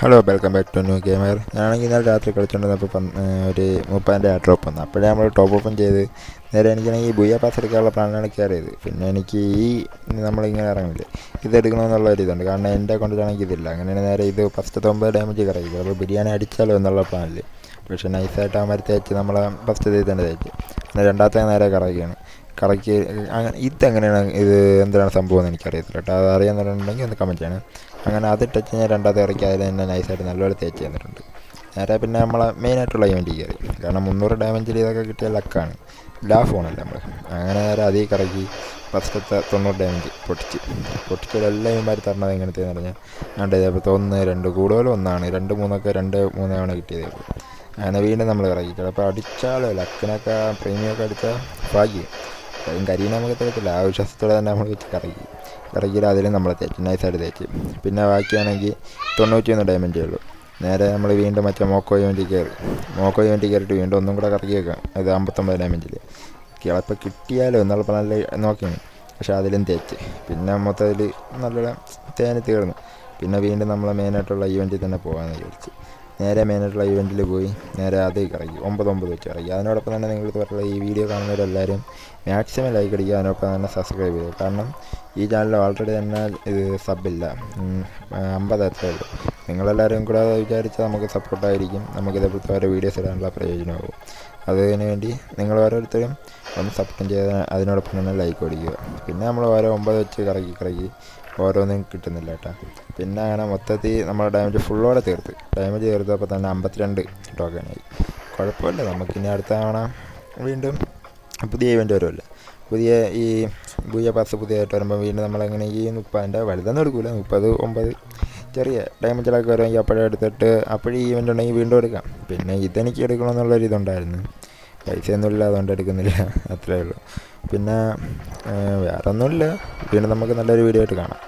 Hello welcome back to new gamer ഞാനാണെങ്കിൽ ഇന്നലെ രാത്രി കളിച്ചുകൊണ്ടിരുന്നപ്പോൾ ഒരു മുപ്പതിന്റെ ആ ഡ്രോപ്പ് വന്നു. അപ്പോഴേ നമ്മൾ ടോപ്പ് ഓപ്പൺ ചെയ്ത് നേരെ എനിക്കാണെങ്കിൽ ബുയ പാസ് എടുക്കാനുള്ള പ്ലാനാണ് കയറിയത് പിന്നെ എനിക്ക് ഈ നമ്മളിങ്ങനെ ഇറങ്ങില്ലേ ഇത് എടുക്കണമെന്നുള്ള ഒരു ഇതുണ്ട്. കാരണം എന്റെ കൊണ്ടിട്ടാണെങ്കിൽ ഇതില്ല. അങ്ങനെയാണ് നേരെ ഇത് ഫസ്റ്റത്തെ ഒമ്പത് ഡാമേജ് കറക്കി അപ്പോൾ ബിരിയാണി അടിച്ചാലോ എന്നുള്ള പ്ലാനിൽ പക്ഷേ നൈസായിട്ട് ആ മരത്തെ തേച്ച് നമ്മളെ ഫസ്റ്റ് ഇത് തന്നെ തേച്ച്. പിന്നെ രണ്ടാമത്തെ നേരെ കറക്കിയാണ് അങ്ങനെ ഇതെങ്ങനെയാണ് ഇത് എന്താണ് സംഭവം എന്ന് എനിക്കറിയത്തില്ല കേട്ടോ. അത് അറിയാമെന്നുണ്ടെങ്കിൽ ഒന്ന് കമന്റ് ചെയ്യണം. അങ്ങനെ അത് ടച്ച് ഞാൻ രണ്ടാമത്തെ ഇറക്കി അതിൽ തന്നെ നൈസായിട്ട് നല്ലപോലെ തേച്ച് തന്നിട്ടുണ്ട്. നേരെ പിന്നെ നമ്മളെ മെയിനായിട്ടുള്ള ഇവന്റ് കയറി. കാരണം മുന്നൂറ് ഡാമേജിൽ ഇതൊക്കെ കിട്ടിയ ലക്കാണ് ലാ ഫോണല്ല നമ്മൾ അങ്ങനെ നേരെ അതീ കറക്കി ഫസ്റ്റത്തെ തൊണ്ണൂറ് ഡാമേജ് പൊട്ടിച്ച്. പൊട്ടിച്ചത് എല്ലാ ഇവന്മാർ തരണത് എങ്ങനത്തെയെന്ന് പറഞ്ഞാൽ രണ്ട് ഇതേപോലത്തെ ഒന്ന് രണ്ട് കൂടുതലും ഒന്നാണ്. രണ്ട് മൂന്നൊക്കെ രണ്ട് മൂന്നാണ് കിട്ടിയത് അങ്ങനെ വീണ്ടും നമ്മൾ ഇറക്കി. ചിലപ്പോൾ അടിച്ചാലോ ലക്കിനൊക്കെ പ്രീമിയമൊക്കെ അടിച്ചാൽ ഭാഗ്യം. അതും കരിയെ നമുക്ക് തേക്കില്ല ആ വിശ്വാസത്തോടെ തന്നെ നമ്മൾ വെച്ച് കറക്കി. കറക്കിയിട്ട് അതിലും നമ്മൾ തേച്ച് നൈസായിട്ട് തേച്ച് പിന്നെ ബാക്കിയാണെങ്കിൽ തൊണ്ണൂറ്റി ഒന്ന് ഡയമണ്ടേ ഉള്ളൂ. നേരെ നമ്മൾ വീണ്ടും മറ്റേ മോക്കോ ഇവന്റിൽ കയറി. മോക്കോ ഇവന്റിൽ കയറിയിട്ട് വീണ്ടും ഒന്നും കൂടെ കറക്കി വെക്കാം. അത് അമ്പത്തൊമ്പത് ഡയമണ്ടിൽ കിളപ്പോൾ കിട്ടിയാലോ? എന്നുള്ളപ്പോൾ നല്ല നോക്കിയാണ് പക്ഷെ അതിലും തേച്ച് പിന്നെ മൊത്തത്തിൽ നല്ല തേന് തീർന്നു. പിന്നെ വീണ്ടും നമ്മൾ മെയിനായിട്ടുള്ള ഇവന്റിൽ തന്നെ പോകാമെന്ന് വിചാരിച്ച്. നേരെ മെയിനായിട്ടുള്ള ഇവന്റിൽ പോയി. നേരെ അത് കറക്കി ഒമ്പത് ഒമ്പത് വെച്ച് ഇറങ്ങി. അതിനോടൊപ്പം തന്നെ നിങ്ങൾ പറഞ്ഞ ഈ വീഡിയോ കാണുന്നവരെല്ലാവരും മാക്സിമം ലൈക്ക് അടിക്കുക. അതിനൊപ്പം തന്നെ സബ്സ്ക്രൈബ് ചെയ്യുക. കാരണം ഈ ചാനൽ ഓൾറെഡി തന്നെ ഇത് സബില്ല അമ്പത് അത്രേ ഉള്ളൂ. നിങ്ങളെല്ലാവരും കൂടെ വിചാരിച്ചാൽ നമുക്ക് സപ്പോർട്ടായിരിക്കും നമുക്കിതേപോലത്തെ ഓരോ വീഡിയോസ് ഇടാനുള്ള പ്രയോജനമാകും അതിന് വേണ്ടി നിങ്ങൾ ഓരോരുത്തരും ഒന്ന് സബ്സ്ക്രൈബ് ചെയ്ത് അതിനോടൊപ്പം തന്നെ ലൈക്ക് അടിക്കുക. പിന്നെ നമ്മൾ ഓരോ ഒമ്പത് വെച്ച് കറക്കി കറക്കി ഓരോന്നും കിട്ടുന്നില്ല കേട്ടോ. പിന്നെ അങ്ങനെ മൊത്തത്തിൽ നമ്മുടെ ഡാമേജ് ഫുള്ളോടെ തീർത്ത്. ഡാമേജ് തീർത്തപ്പോൾ തന്നെ അമ്പത്തിരണ്ട് ടോക്കണായി കുഴപ്പമില്ല നമുക്കിനി അടുത്ത തവണ വീണ്ടും പുതിയ ഇവന്റ് വരുമല്ലോ. പുതിയ ഈ പുതിയ പാസ് പുതിയതായിട്ട് വരുമ്പോൾ വീണ്ടും നമ്മളെങ്ങനെ ഈ മുപ്പതിന്റെ വലുതൊന്നും എടുക്കില്ല മുപ്പത് ഒമ്പത് ചെറിയ ഡാമേജിലൊക്കെ വരുമെങ്കിൽ അപ്പോഴേ എടുത്തിട്ട് അപ്പോഴേ ഈ ഇവന്റ് ഉണ്ടെങ്കിൽ വീണ്ടും എടുക്കാം. പിന്നെ ഇതെനിക്ക് എടുക്കണമെന്നുള്ളൊരു ഇതുണ്ടായിരുന്നു. പൈസയൊന്നുമില്ല അതുകൊണ്ട് എടുക്കുന്നില്ല. അത്രയേ ഉള്ളൂ. പിന്നെ വേറെ ഒന്നുമില്ല വീണ്ടും നമുക്ക് നല്ലൊരു വീഡിയോ ആയിട്ട് കാണാം.